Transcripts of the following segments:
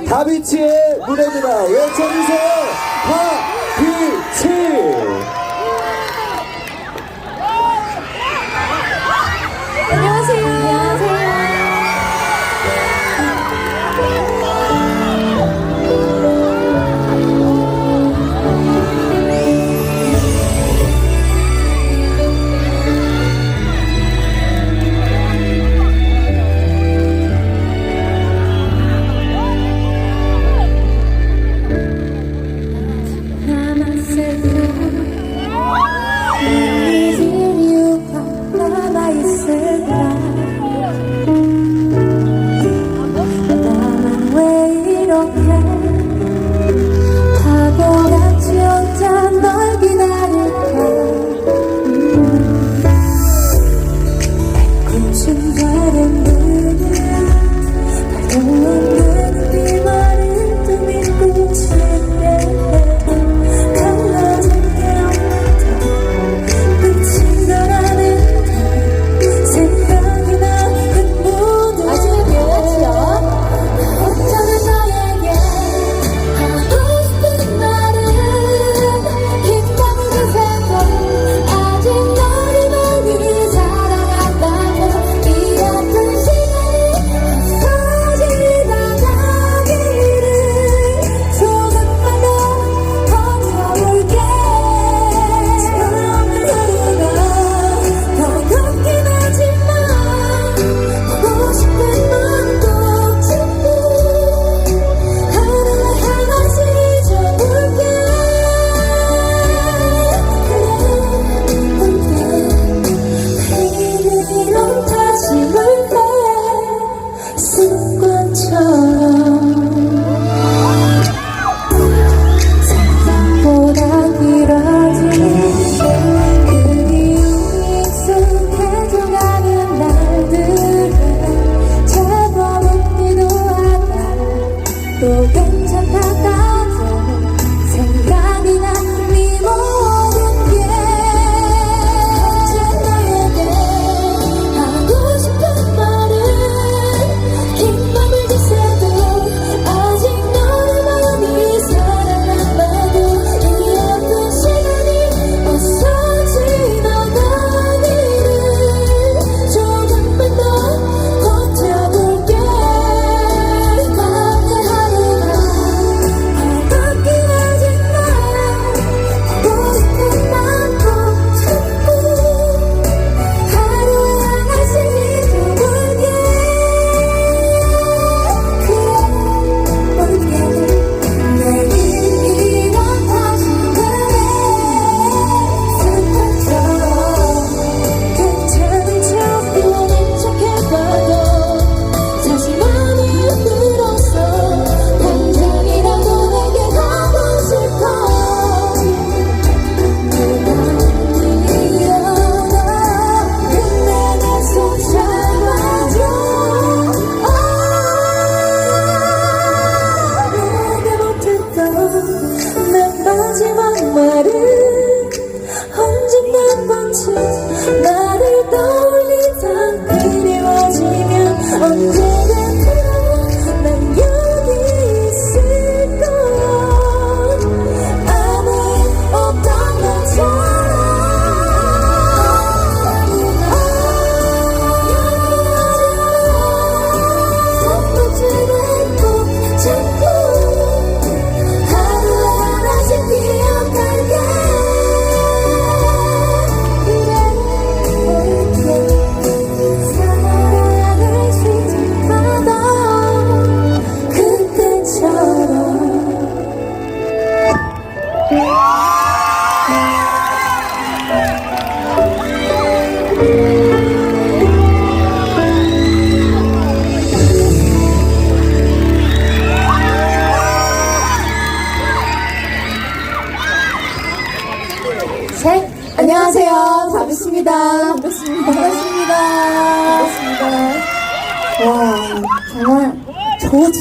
다비치의 무대입니다. 외쳐주세요. 하!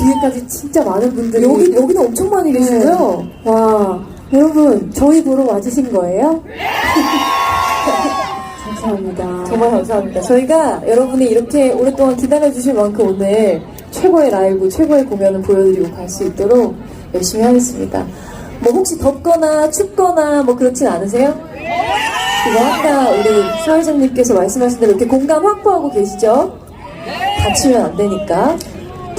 뒤에까지 진짜 많은 분들이 여기 여기는 엄청 많이 네. 계시고요. 와 여러분 저희 보러 와주신 거예요? 감사합니다. 정말 감사합니다. 저희가 여러분이 이렇게 오랫동안 기다려주실 만큼 오늘 최고의 라이브, 최고의 공연을 보여드리고 갈 수 있도록 열심히 하겠습니다. 뭐 혹시 덥거나 춥거나 뭐 그렇진 않으세요? 그거 아까 우리 사회자님께서 말씀하신 대로 이렇게 공감 확보하고 계시죠? 다치면 안 되니까.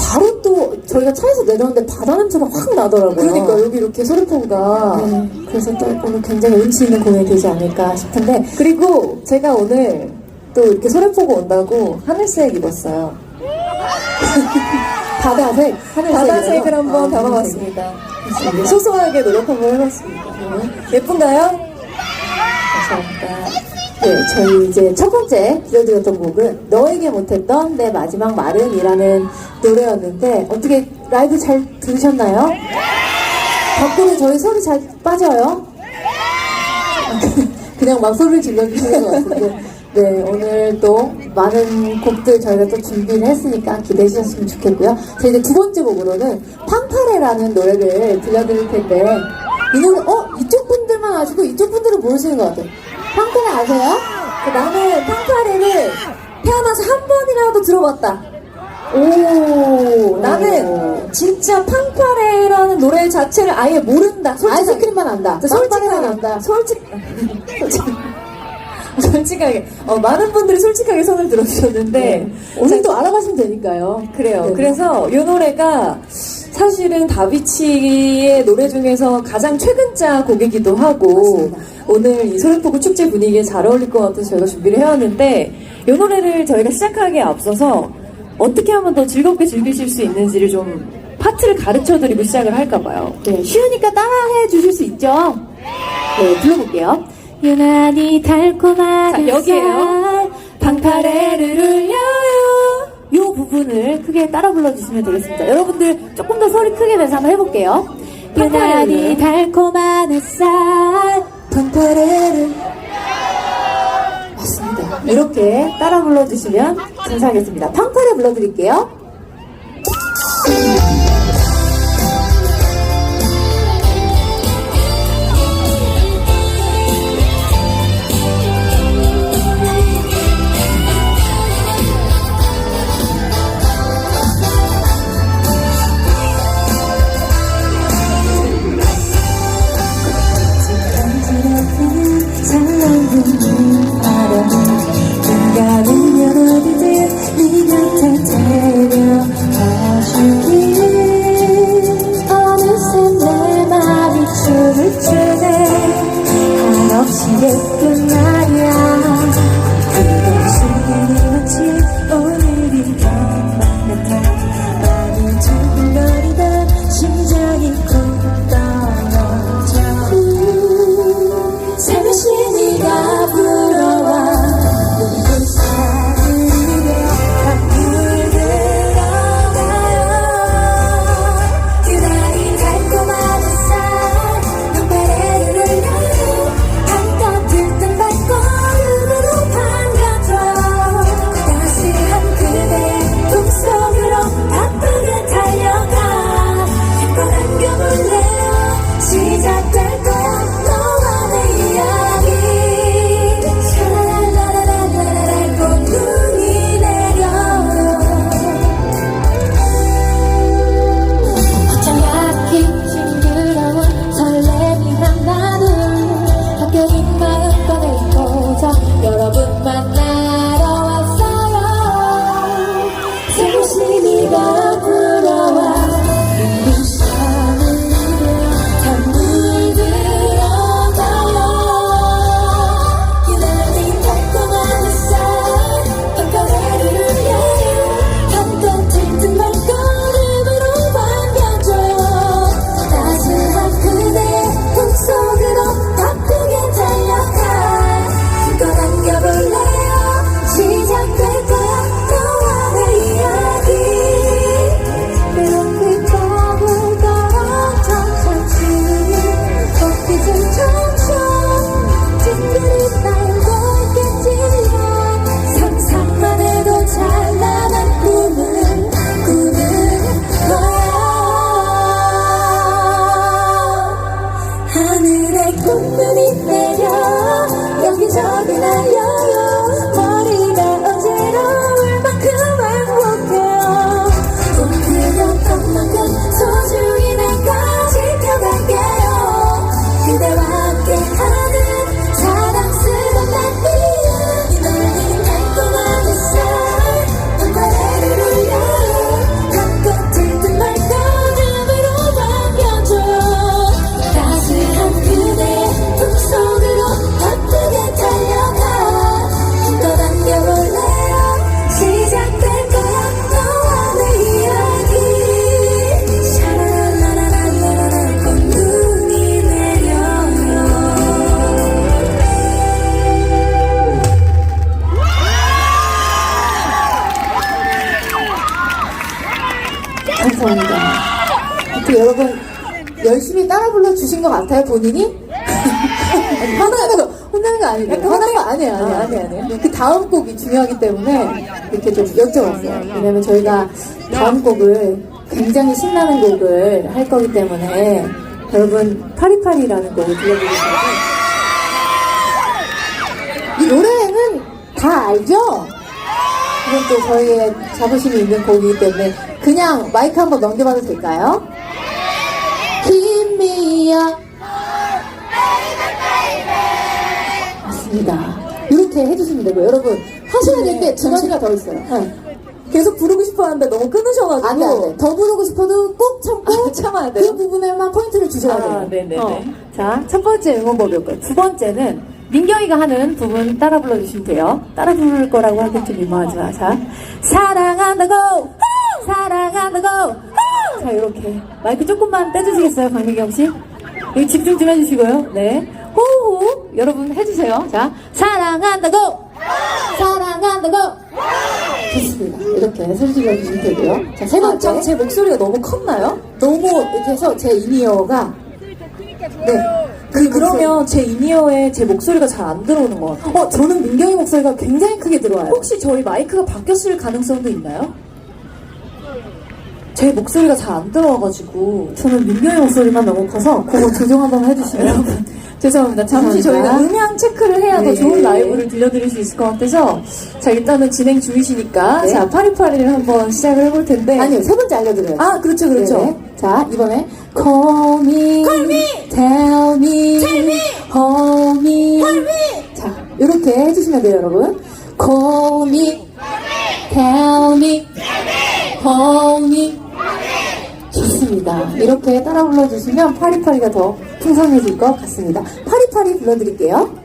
바로 또 저희가 차에서 내려오는데 바다 냄새가 확 나더라고요. 그러니까 여기 이렇게 소리포가 네, 그래서 또 오늘 굉장히 운치 있는 공연이 되지 않을까 싶은데 그리고 제가 오늘 또 이렇게 소래포고 온다고 하늘색 입었어요. 바다색, 하늘색 바다색을 한번 담아봤습니다. 네, 소소하게 노력 한번 해봤습니다. 예쁜가요? 감사합니다. 네, 저희 이제 첫 번째 들려드렸던 곡은 너에게 못했던 내 마지막 말은 이라는 노래였는데 어떻게 라이브 잘 들으셨나요? 덕분에 저희 소리 잘 빠져요? 그냥 막 소리를 질러주시는 것 같은데 네 오늘 또 많은 곡들 저희가 또 준비를 했으니까 기대해 주셨으면 좋겠고요 저희 이제 두 번째 곡으로는 팡파레라는 노래를 들려드릴 텐데 이 노래 어? 이쪽 분들만 아시고 이쪽 분들은 모르시는 것 같아요 팡파레 아세요? 그 나는 팡파레를 태어나서 한 번이라도 들어봤다. 오 나는 진짜 팡파레라는 노래 자체를 아예 모른다. 솔직하게. 아이스크림만 안다 솔직하게 안다 솔직 솔직 솔직하게 어, 많은 분들이 솔직하게 손을 들어주셨는데 네. 오늘도 알아가시면 되니까요 그래요. 네. 그래서 이 노래가 사실은 다비치의 노래 중에서 가장 최근자 곡이기도 하고 맞습니다. 오늘 이 소래포구 축제 분위기에 잘 어울릴 것 같아서 저희가 준비를 해왔는데 이 노래를 저희가 시작하기에 앞서서 어떻게 하면 더 즐겁게 즐기실 수 있는지를 좀 파트를 가르쳐드리고 시작을 할까 봐요. 네, 쉬우니까 따라해 주실 수 있죠? 네, 불러볼게요. 유난히 달콤한 자, 여기에요. 방파레를 울려요. 요 부분을 크게 따라 불러주시면 되겠습니다. 여러분들 조금 더 소리 크게 내서 한번 해볼게요. 유난히 달콤한 햇살, 방파레를 맞습니다. 이렇게 따라 불러주시면 감사하겠습니다. 팡파레 불러드릴게요. 같아요 본인이? 아니, 혼나는 거 혼나는 거 아니에요. 약간 혼나는 거 아니에요, 아니에요. 아, 아니에요, 아니에요. 그 다음 곡이 중요하기 때문에 이렇게 좀 여쭤봤어요. 왜냐면 저희가 다음 곡을 굉장히 신나는 곡을 할 거기 때문에 여러분 파리파리라는 곡을 들려드리겠습니다. 이 노래는 다 알죠? 이건 또 저희의 자부심이 있는 곡이기 때문에 그냥 마이크 한번 넘겨봐도 될까요? 김미야 맞습니다. 이렇게 해주시면 되고요. 여러분 하셔야 될 게 두 가지가 더 있어요. 네. 계속 부르고 싶어 하는데 너무 끊으셔가지고. 안 돼, 안 돼. 더 부르고 싶어도 꼭 참고 아, 참아야 그 돼요? 부분에만 포인트를 주셔야 아, 돼요. 네네네. 어. 자, 첫 번째 응원법이었고요. 두 번째는 민경이가 하는 부분 따라 불러주시면 돼요. 따라 부를 거라고 하긴 좀 민망하지 마. 자, 사랑한다고! 후! 사랑한다고! 후! 자, 이렇게. 마이크 조금만 떼주시겠어요, 박민경 씨? 여기 집중 좀 해주시고요. 네. 호호! 여러분 해주세요. 자, 사랑한다고! 사랑한다고 좋습니다. 이렇게 소리 질러주시면 되고요. 자, 세 아, 번째. 참, 제 목소리가 너무 컸나요? 너무 이렇게 해서 제 인이어가 네. 그, 그러면 제 인이어에 제 목소리가 잘 안 들어오는 것 같아요. 어, 저는 민경이 목소리가 굉장히 크게 들어와요. 혹시 저희 마이크가 바뀌었을 가능성도 있나요? 제 목소리가 잘 안 들어와가지고. 저는 민경이 목소리만 너무 커서 그거 조정 한번 해주시면 여러분, 죄송합니다. 잠시 감사합니다. 저희가 음향 체크를 해야 더 네. 좋은 라이브를 들려드릴 수 있을 것 같아서. 자, 일단은 진행 중이시니까. 네. 자, 파리파리를 한번 시작을 해볼 텐데. 아니요, 세 번째 알려드려요. 아, 그렇죠, 그렇죠. 네. 자, 이번에 Call me, Call me, Tell me, Tell me, Hold me. 자, 이렇게 해주시면 돼요, 여러분. Call me, Tell me, Hold me. 좋습니다. 이렇게 따라 불러주시면 파리파리가 더 풍성해질 것 같습니다. 파리파리 불러드릴게요.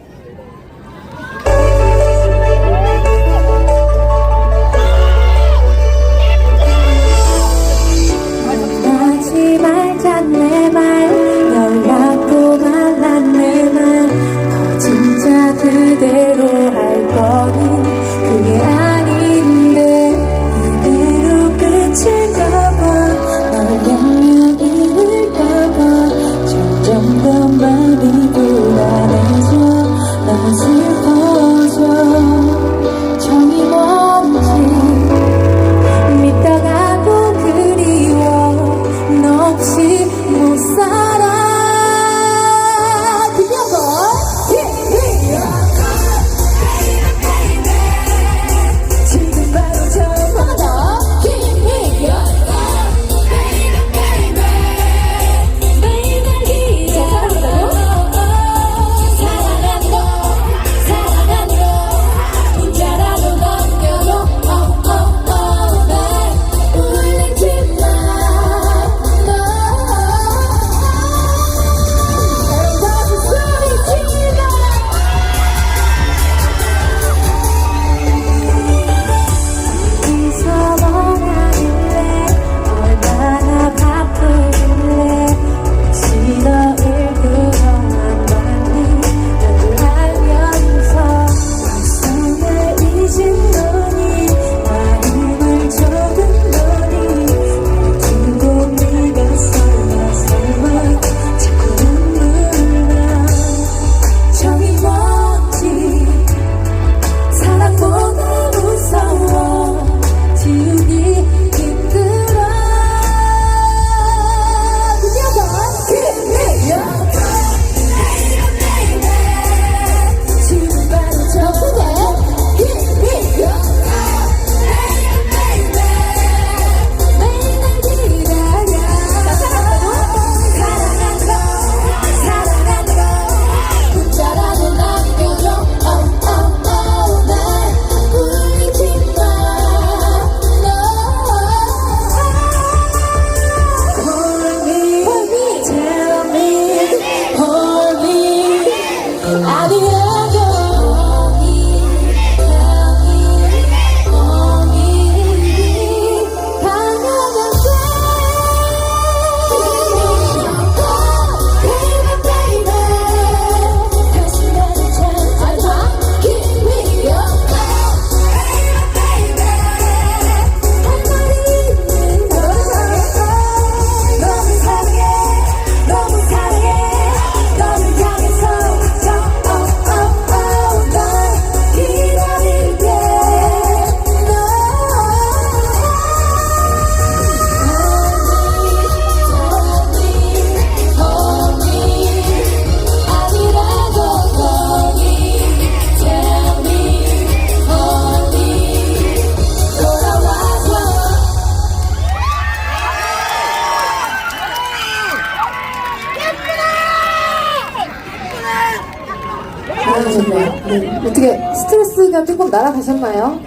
날아가셨네요. 네. 어떻게 스트레스가 조금 날아가셨나요?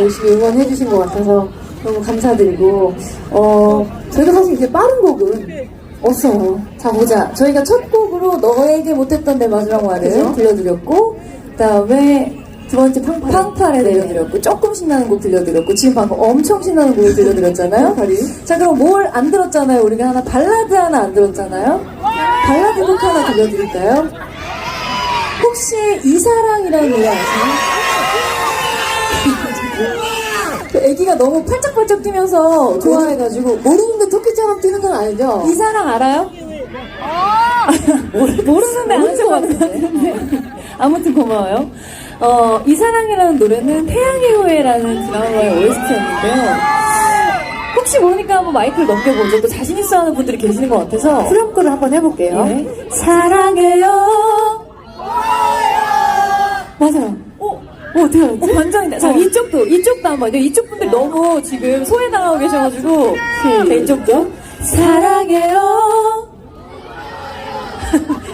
열심히 응원해주신 것 같아서 너무 감사드리고, 어, 저희가 사실 이제 빠른 곡은 없어요. 자 보자. 저희가 첫 곡으로 너에게 못했던 내 마지막 말을 그죠? 들려드렸고 그 다음에 두 번째 팡파레, 팡파레 들려드렸고 조금 신나는 곡 들려드렸고 지금 방금 엄청 신나는 곡을 들려드렸잖아요. 자 그럼 뭘 안 들었잖아요. 우리가 하나 발라드 하나 안 들었잖아요. 발라드 곡 하나 들려드릴까요? 혹시 이사랑이라는 노래 아세요? 그 애기가 너무 팔짝팔짝 뛰면서 좋아해가지고 모르는데 토끼처럼 뛰는 건 아니죠? 이사랑 알아요? 모르는데 아는 척 하는데 아무튼 고마워요. 어, 이사랑이라는 노래는 태양의 후예라는 드라마의 OST였는데요. 혹시 모르니까 한번 마이크를 넘겨보죠. 또 자신 있어 하는 분들이 계시는 것 같아서. 후렴구를 한번 해볼게요. 네. 사랑해요. 맞아요. 어, 어, 어떻게 알았지? 어, 완전히. 자, 이쪽도, 이쪽도 한번. 이쪽 분들 너무 지금 소외당하고 계셔가지고. 자, 이쪽도. 사랑해요.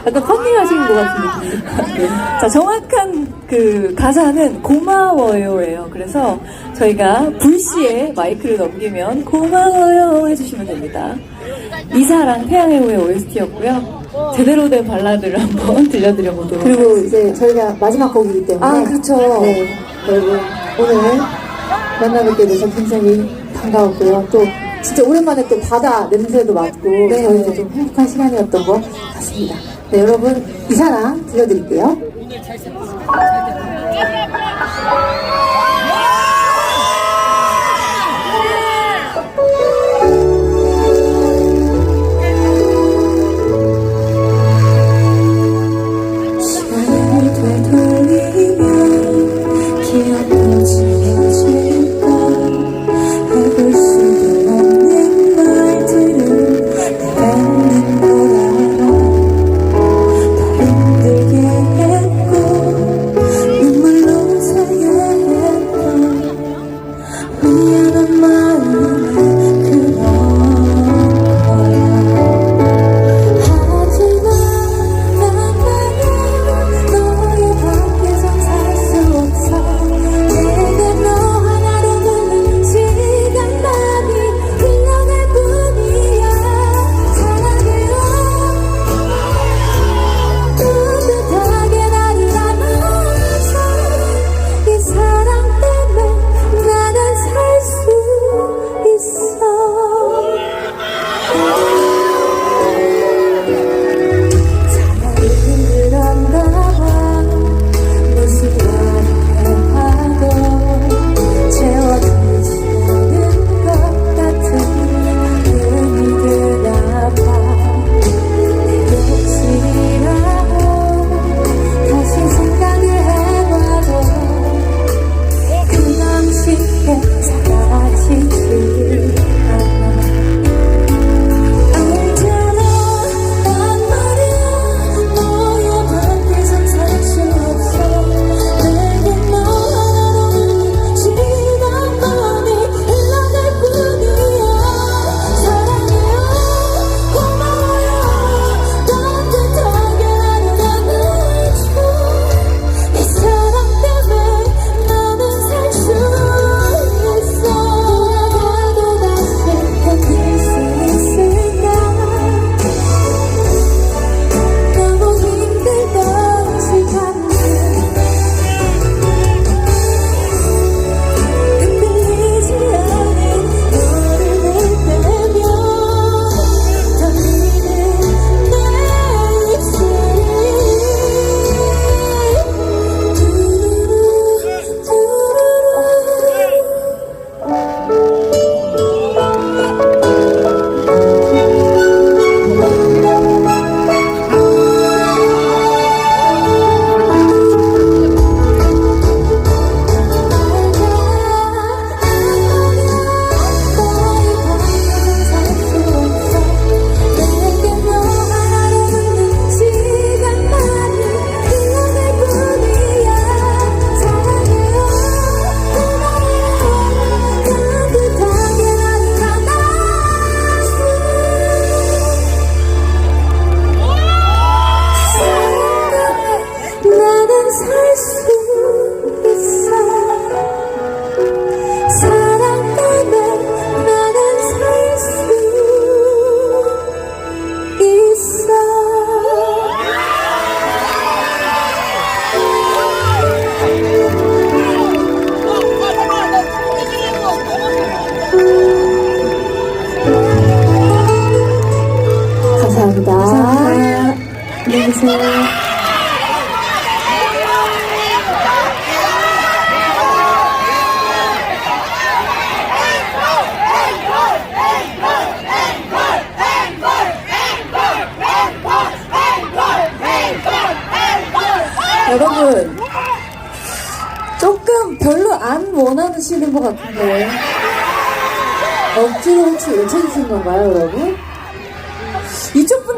약간 컨닝하시는 것 같은 느낌. 자, 정확한 그 가사는 고마워요예요. 그래서 저희가 불시에 마이크를 넘기면 고마워요 해주시면 됩니다. 이사랑 태양의 후예 OST였고요. 제대로 된 발라드를 한번 들려드려보도록 그리고 이제 저희가 마지막 곡이기 때문에. 아, 그렇죠. 네. 여러분, 오늘 만나뵙게 돼서 굉장히 반가웠고요. 또, 진짜 오랜만에 또 바다 냄새도 맡고, 네. 저희도 좀 행복한 시간이었던 것 같습니다. 네, 여러분, 이 사랑 들려드릴게요.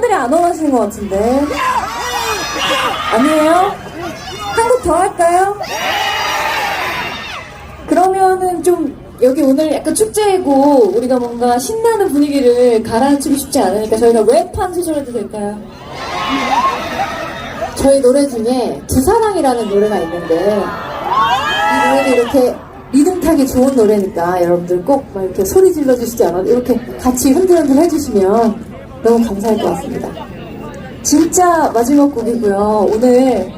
분들이 안 원하시는 것 같은데. 아니에요? 한곡더 할까요? 그러면은 좀 여기 오늘 약간 축제이고 우리가 뭔가 신나는 분위기를 가라앉히고 싶지 않으니까 저희가 랩한 소절 해도 될까요? 저희 노래 중에 두 사랑이라는 노래가 있는데 이 노래도 이렇게 리듬 타기 좋은 노래니까 여러분들 꼭 막 이렇게 소리 질러 주시지 않아도 이렇게 같이 흔들흔들 해주시면 너무 감사할 것 같습니다. 진짜 마지막 곡이고요. 오늘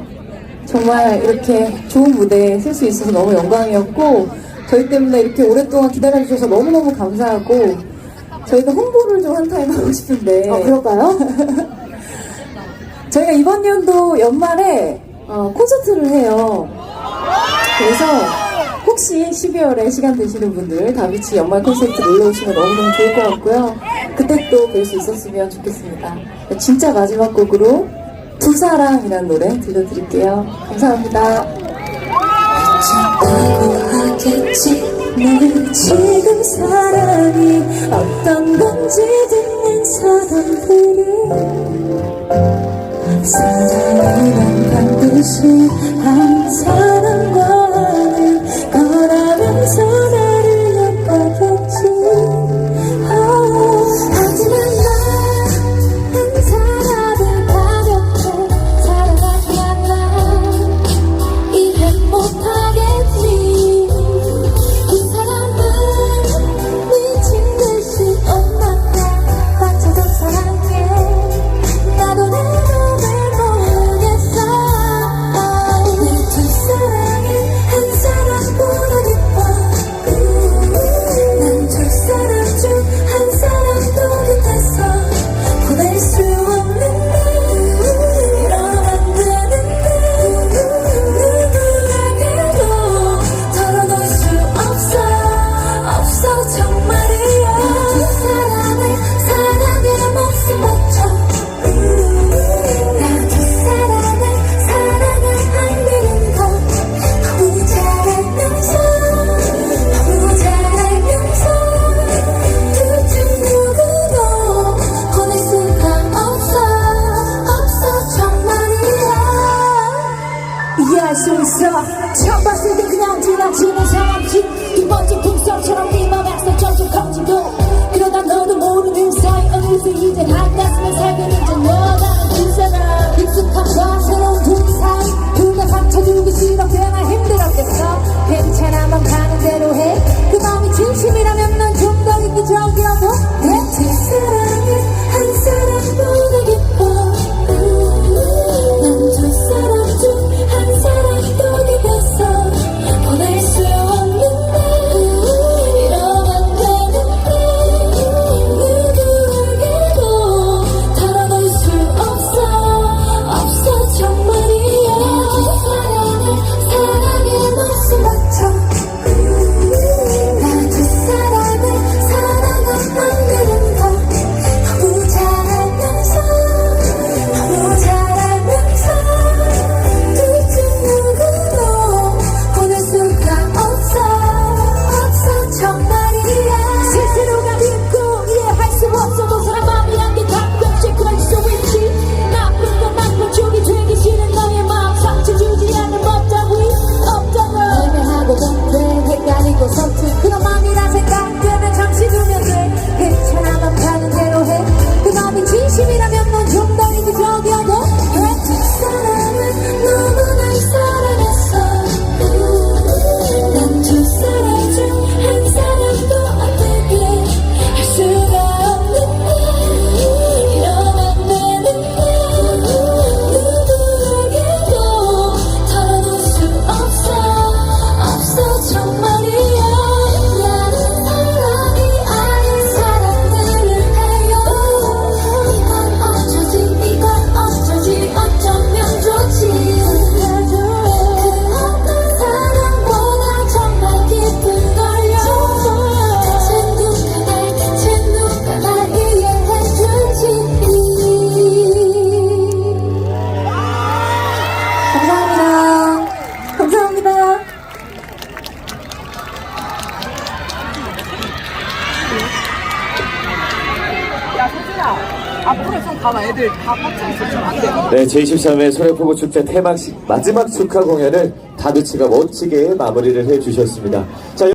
정말 이렇게 좋은 무대에 쓸수 있어서 너무 영광이었고 저희 때문에 이렇게 오랫동안 기다려주셔서 너무너무 감사하고 저희가 홍보를 좀 한 타임 하고 싶은데 어, 그럴까요? 저희가 이번 연도 연말에 어, 콘서트를 해요. 그래서 혹시 12월에 시간 되시는 분들 다비치 연말 콘서트 놀러 오시면 너무너무 좋을 것 같고요. 그때 또 뵐 수 있었으면 좋겠습니다. 진짜 마지막 곡으로 두 사랑이라는 노래 들려드릴게요. 감사합니다. 하겠지 내 지금 사랑이 어떤 건지 듣는 사람들은 사랑이란 반드시 한 사람과 이해할 수 있어. 처음 봤을 때 그냥 지나치는 상황 두 번째 풍선처럼 네마 앞서 점점 커지고 그러다 너도 모르는 사이 어느새 이제 한 가슴에 살게 된적 너라는 그 사람 익숙한 과 새로운 둘 그 사이. 둘다 상처 주기 싫어 꽤나 힘들었겠어. 괜찮아 만 가는 대로 해그 마음이 진심이라면 난 좀 더 있기 적이라도 제23회 소래포구 축제 퇴막식 마지막 축하 공연을 다드치가 멋지게 마무리를 해주셨습니다. 자,